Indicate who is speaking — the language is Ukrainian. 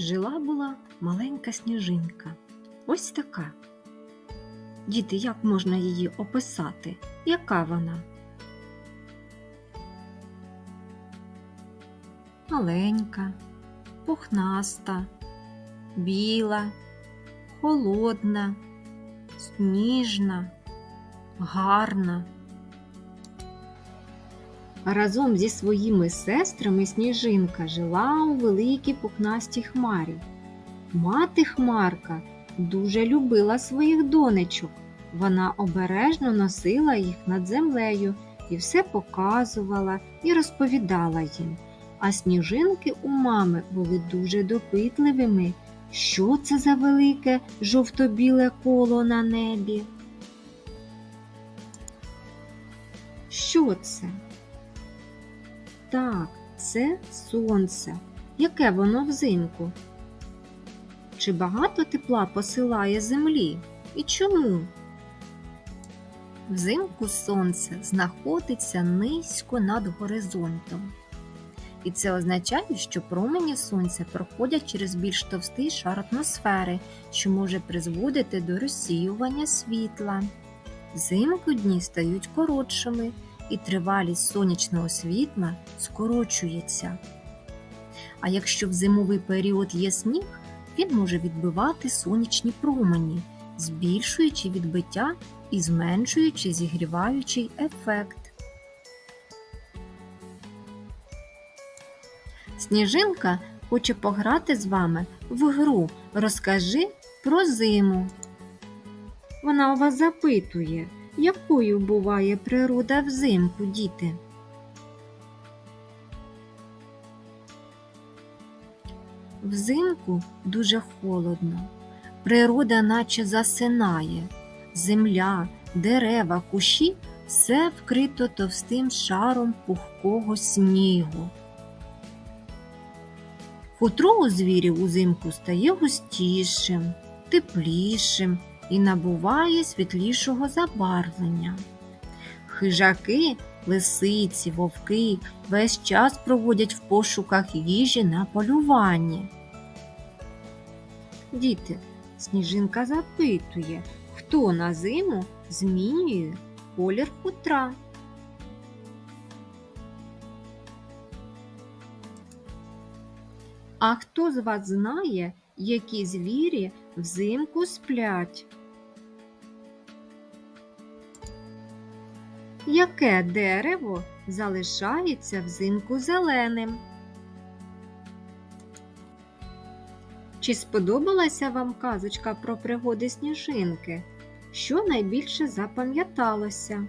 Speaker 1: Жила була маленька сніжинка. Ось така. Діти, як можна її описати? Яка вона? Маленька, пухнаста, біла, холодна, сніжна, гарна. Разом зі своїми сестрами Сніжинка жила у великій пухнастій хмарі. Мати Хмарка дуже любила своїх донечок. Вона обережно носила їх над землею і все показувала і розповідала їм. А сніжинки у мами були дуже допитливими. Що це за велике жовто-біле коло на небі? Що це? Так, це сонце. Яке воно взимку? Чи багато тепла посилає землі? І чому? Взимку сонце знаходиться низько над горизонтом. І це означає, що промені сонця проходять через більш товстий шар атмосфери, що може призводити до розсіювання світла. Взимку дні стають коротшими, і тривалість сонячного світла скорочується. А якщо в зимовий період є сніг, він може відбивати сонячні промені, збільшуючи відбиття і зменшуючи зігріваючий ефект. Сніжинка хоче пограти з вами в гру Розкажи про зиму. Вона у вас запитує, якою буває природа взимку, діти? Взимку дуже холодно. Природа наче засинає. Земля, дерева, кущі все вкрито товстим шаром пухкого снігу. Хутро у звірів узимку стає густішим, теплішим і набуває світлішого забарвлення. Хижаки, лисиці, вовки весь час проводять в пошуках їжі на полюванні. Діти, сніжинка запитує, хто на зиму змінює колір хутра. А хто з вас знає, які звірі взимку сплять? Яке дерево залишається взимку зеленим? Чи сподобалася вам казочка про пригоди сніжинки? Що найбільше запам'яталося?